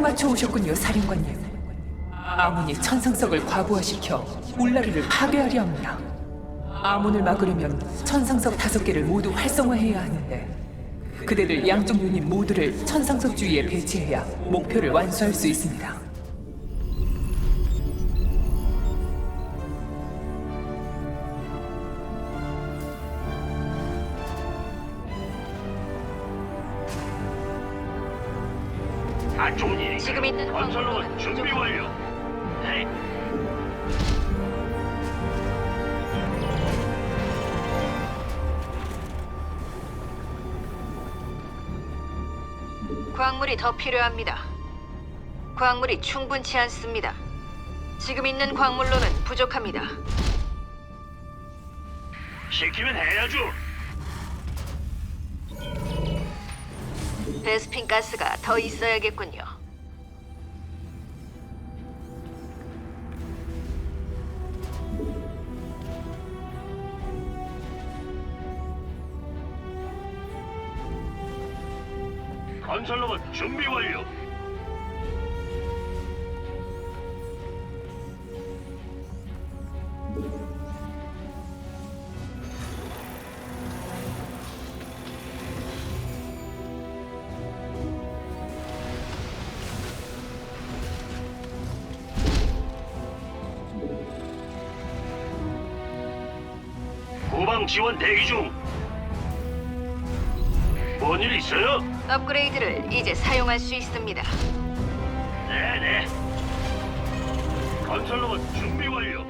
맞춰 오셨군요, 사령관님. 아몬이 천상석을 과부하시켜 울라리를 파괴하려 합니다. 아몬을 막으려면 천상석 다섯 개를 모두 활성화해야 하는데 그대들 양쪽 유닛 모두를 천상석 주위에 배치해야 목표를 완수할 수 있습니다. 광물로는 준비. 완료. 네. 광물이 더 필요합니다. 광물이 충분치 않습니다. 지금 있는 광물로는 부족합니다. 시키면 해야죠. 베스핀 가스가 더 있어야겠군요. 건설로만 준비 완료. 후방 지원 대기 중. 뭔 일 있어요? 업그레이드를 이제 사용할 수 있습니다. 네네. 건설로봇 준비 완료.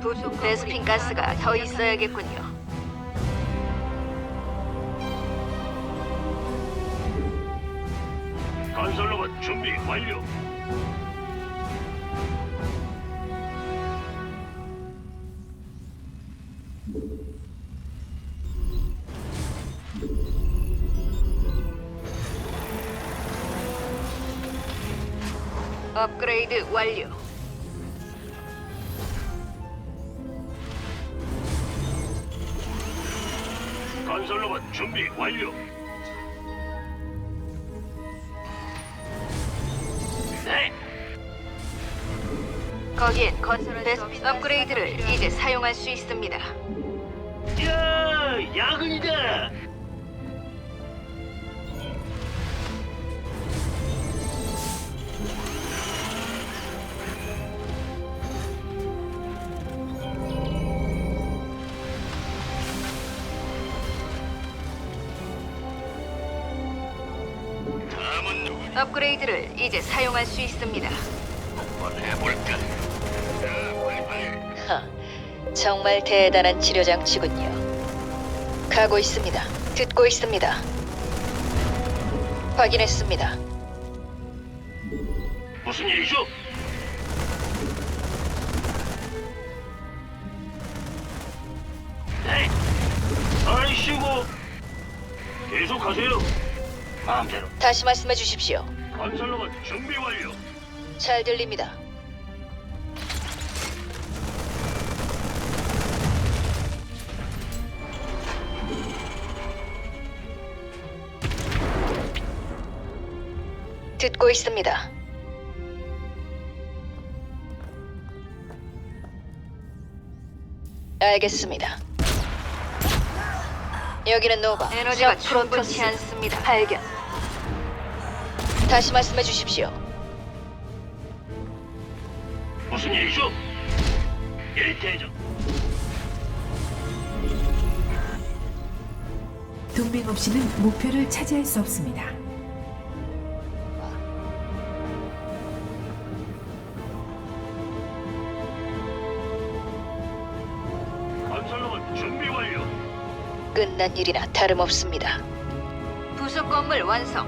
부속 베스핀 가스가 더 있어야겠군요. 건설로봇 준비 완료. 업그레이드 완료. 건설로봇 준비 완료. 네. 거기엔 건설 베스핀 업그레이드를 이제 사용할 수 있습니다. 야, 야근이다. 업그레이드를 이제 사용할 수 있습니다. 한번 해볼까? 자, 빨리빨리. 하, 정말 대단한 치료 장치군요. 가고 있습니다. 듣고 있습니다. 확인했습니다. 무슨 일이죠? 네. 아이씨고. 계속하세요. 마음대로. 다시 말씀해 주십시오. 건설로봇 준비 완료. 잘 들립니다. 듣고 있습니다. 알겠습니다. 여기는 노바. 에너지가 충분치 않습니다. 발견. 다시 말씀해 주십시오. 무슨 일이죠? 일대장. 동맹 없이는 목표를 차지할 수 없습니다. 끝난 일이나 다름없습니다. 부속 건물 완성.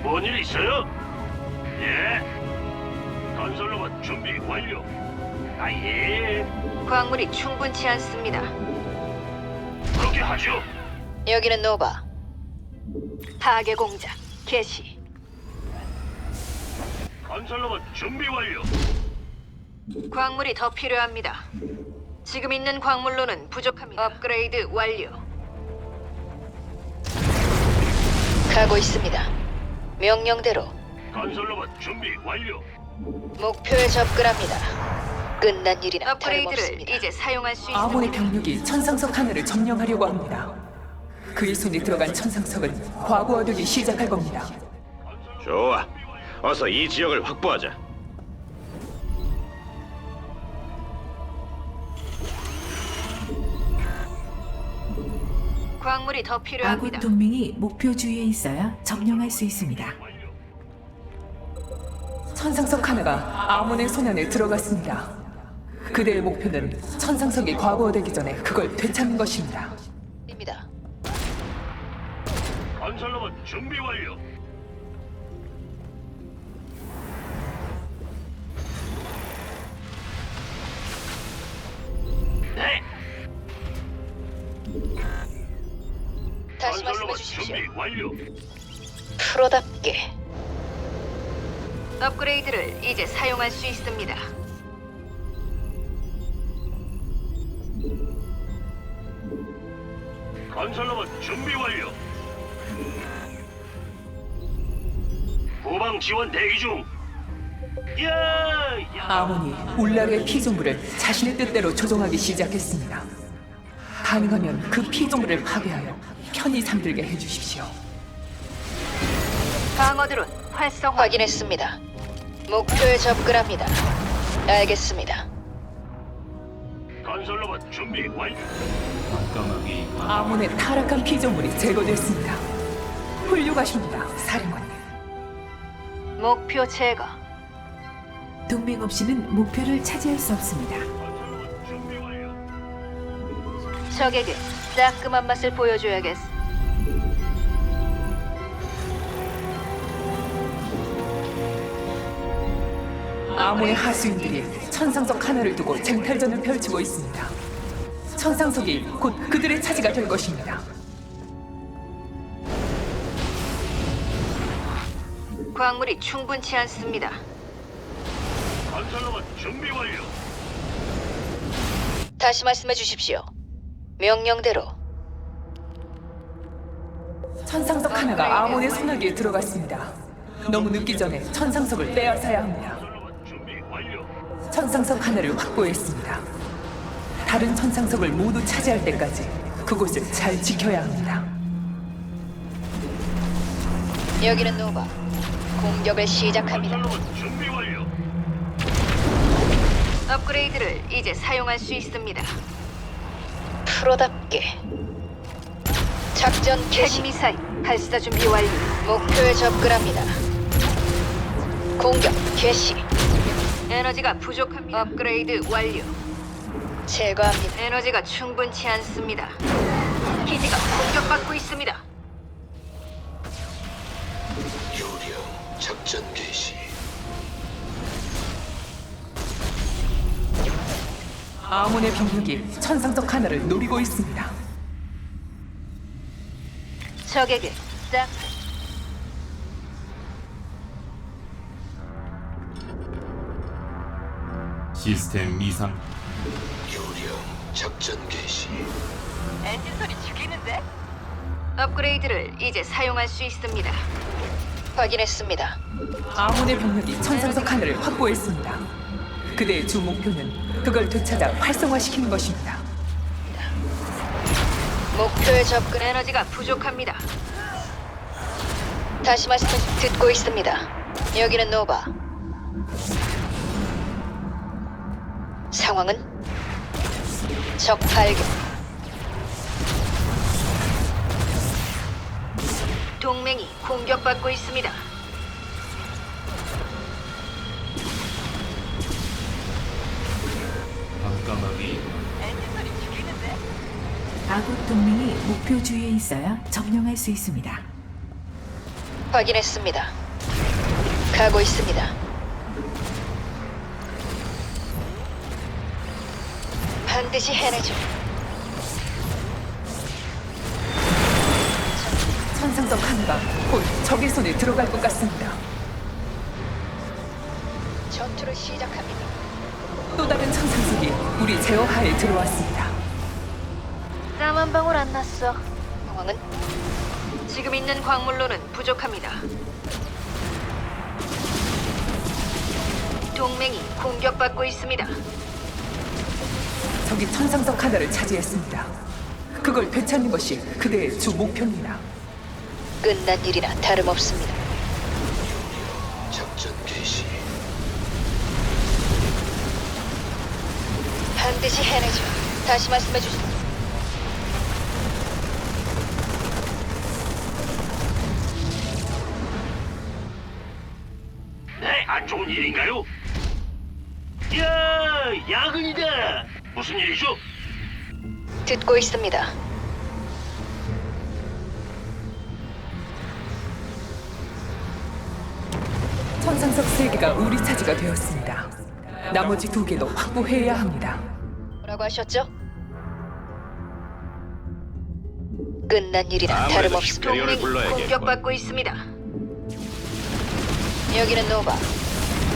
뭔 일 있어요? 예. 건설로봇 준비 완료. 아 예. 광물이 충분치 않습니다. 그렇게 하죠. 여기는 노바. 파괴 공작 개시. 건설로봇 준비 완료. 광물이 더 필요합니다. 지금 있는 광물로는 부족합니다. 업그레이드 완료. 가고 있습니다. 명령대로 건설로봇 준비 완료. 목표에 접근합니다. 끝난 일이나 업그레이드를 다름없습니다. 이제 사용할 수 있습니다. 병력이 천상석 하나를 점령하려고 합니다. 그의 손에 들어간 천상석은 과부하되기 시작할 겁니다. 좋아. 어서 이 지역을 확보하자. 광물이 더 아군 필요합니다. 동맹이 목표 주위에 있어야 점령할 수 있습니다. 천상석 하나가 아몬의 손 안에 들어갔습니다. 그대의 목표는 천상석이 과부하되기 전에 그걸 되찾는 것입니다. 입니다. 건설로봇 준비 완료. 사용할 수 있습니다. 건설로봇 준비 완료. 후방 지원 대기 중. 야, 야. 아몬이 울라르의 피조물을 자신의 뜻대로 조종하기 시작했습니다. 가능하면 그 피조물을 파괴하여 편히 잠들게 해주십시오. 방어드론 활성 확인했습니다. 목표에 접근합니다. 알겠습니다. 건설로봇 준비 완료. 아몬의 타락한 피조물이 제거됐습니다. 훌륭하십니다, 사령관님. 목표 제거. 동맹 없이는 목표를 차지할 수 없습니다. 건설로봇 준비 완료. 적에게 따끔한 맛을 보여줘야겠어. 아몬의 하수인들이 천상석 하나를 두고 쟁탈전을 펼치고 있습니다. 천상석이 곧 그들의 차지가 될 것입니다. 광물이 충분치 않습니다. 건설로봇 준비 완료. 다시 말씀해 주십시오. 명령대로 천상석 하나가 아몬의 손아귀에 들어갔습니다. 너무 늦기 전에 천상석을 빼앗아야 합니다. 천상석 하나를 확보했습니다. 다른 천상석을 모두 차지할 때까지 그곳을 잘 지켜야 합니다. 여기는 노바. 공격을 시작합니다. 건설로봇 준비 완료. 업그레이드를 이제 사용할 수 있습니다. 프로답게 작전 개시 미사일 발사 준비 완료. 목표에 접근합니다. 공격 개시. 에너지가 부족합니다. 업그레이드 완료. 제거합니다. 에너지가 충분치 않습니다. 기지가 공격받고 있습니다. 요령 작전 개시 아몬의 병력이 천상석 하나를 노리고 있습니다. 적에게 딱 시스템 이상 요령 작전 개시 업그레이드를 이제 사용할 수 있습니다. 확인했습니다. 아몬의 병력이 천상석 하나를 확보했습니다. 그대의 주 목표는 그걸 되찾아 활성화시키는 것입니다. 목표에 접근 에너지가 부족합니다. 다시 말씀 듣고 있습니다. 여기는 노바. 상황은 적 발견. 동맹이 공격받고 있습니다. 밤까마귀 아군 동맹이 목표 주위에 있어야 점령할 수 있습니다. 확인했습니다. 가고 있습니다. 반드시 해내죠. 천상석 하나가 곧 적의 손에 들어갈 것 같습니다. 전투를 시작합니다. 또 다른 천상석이 우리 제어하에 들어왔습니다. 땀 한 방울 안 났어. 상황은 지금 있는 광물로는 부족합니다. 동맹이 공격받고 있습니다. 적이 천상석 하나를 차지했습니다. 그걸 되찾는 것이 그대의 주 목표입니다. 끝난 일이나 다름없습니다. 작전 개시. 반드시 해내죠. 다시 말씀해 주시죠. 네, 안 좋은 일인가요? 야, 야근이다. 무슨 일이죠? 듣고 있습니다. 천상석 세 개가 우리 차지가 되었습니다. 나머지 두 개도 확보해야 합니다. 뭐라고 하셨죠? 끝난 아무래도 다름없습니다. 불러야겠군. 공격받고 있습니다. 여기는 노바.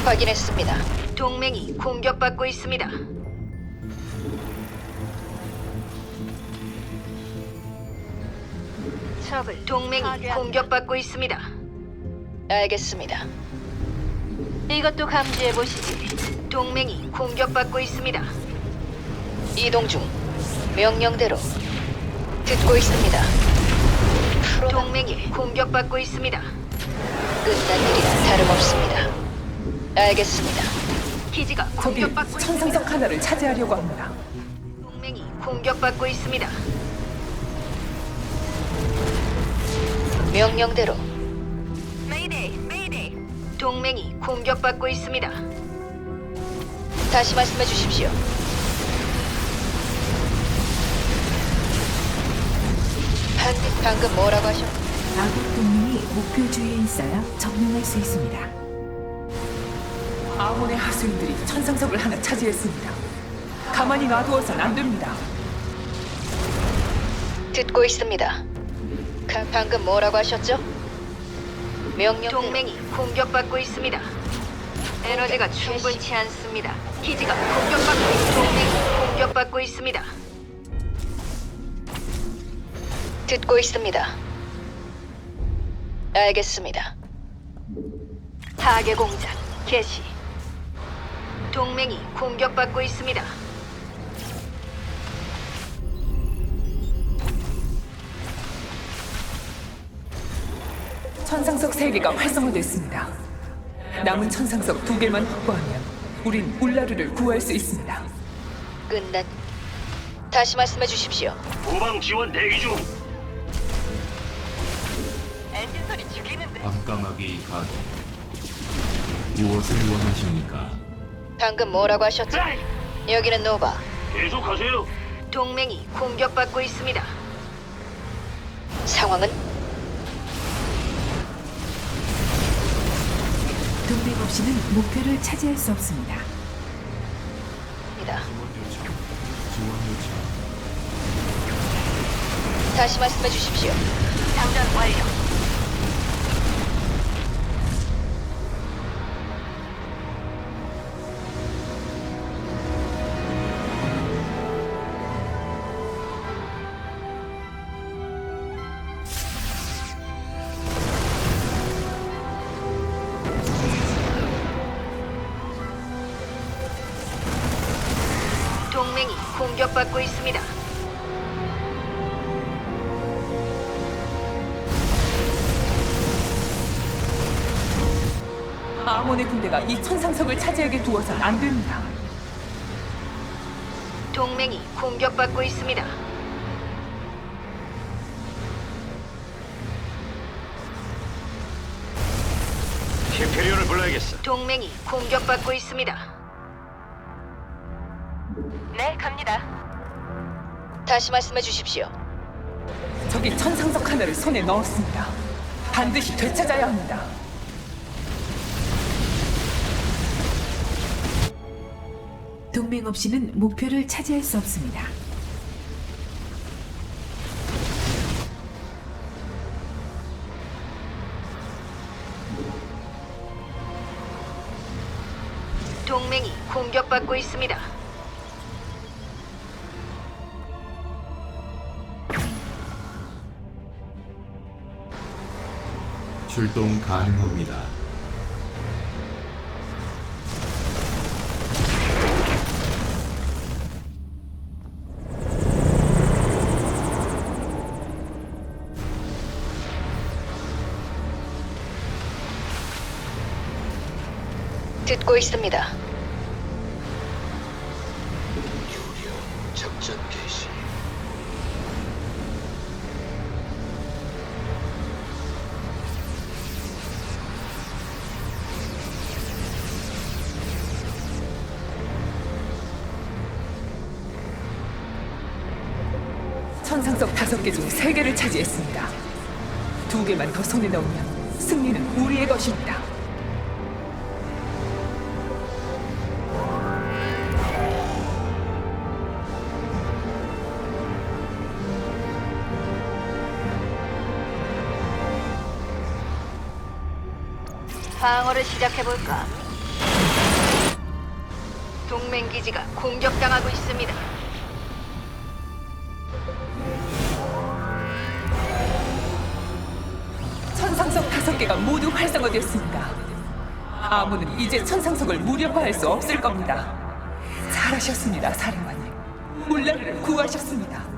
확인했습니다. 동맹이 공격받고 있습니다. 동맹이 공격받고 있습니다. 알겠습니다. 이것도 감지해 보시지. 동맹이 공격받고 있습니다. 이동 중. 명령대로 듣고 있습니다. 동맹이 공격받고 있습니다. 끝난 일이나 다름없습니다. 알겠습니다. 기지가 적이 공격받고 있습니다. 천상석 하나를 차지하려고 합니다. 동맹이 공격받고 있습니다. 명령대로. 동맹이 공격받고 있습니다. 다시 말씀해 주십시오. 방금, 방금 뭐라고 하셨? 아군 동맹이 목표 주위에 있어야 점령할 수 있습니다. 아몬의 하수인들이 천상석을 하나 차지했습니다. 가만히 놔두어선 안 됩니다. 듣고 있습니다. 가, 방금 뭐라고 하셨죠? 명령 동맹이 공격받고 있습니다. 에너지가 충분치 않습니다. 기지가 공격받고 있 동맹이 공격받고 있습니다. 듣고 있습니다. 알겠습니다. 타계 공작 개시. 동맹이 공격받고 있습니다. 천상석 세 개가 활성화됐습니다. 남은 천상석 두 개만 확보하면 우린 울라르를 구할 수 있습니다. 끝난. 다시 말씀해 주십시오. 후방 지원 대기 중. 밤까마귀 가동 무엇을 원하십니까? 방금 뭐라고 하셨죠? 에이, 여기는 노바. 계속하세요. 동맹이 공격받고 있습니다. 상황은 동맹 없이는 목표를 차지할 수 없습니다. 다시 말씀해 주십시오. 장전 완료. 아몬의 군대가 이 천상석을 차지하게 두어선 안 됩니다. 동맹이 공격받고 있습니다. 히페리온을 불러야겠어. 동맹이 공격받고 있습니다. 네, 갑니다. 다시 말씀해 주십시오. 적이 천상석 하나를 손에 넣었습니다. 반드시 되찾아야 합니다. 동맹 없이는 목표를 차지할 수 없습니다. 동맹이 공격받고 있습니다. 출동 가능합니다. 듣고 있습니다. 천상석 다섯 개 중 세 개를 차지했습니다. 두 개만 더 손에 넣으면 승리는 우리의 것입니다. 방어를 시작해 볼까? 동맹 기지가 공격당하고 있습니다. 천상석 다섯 개가 모두 활성화되었습니다. 아무는 이제 천상석을 무력화할 수 없을 겁니다. 잘하셨습니다, 사령관님. 물라를 구하셨습니다.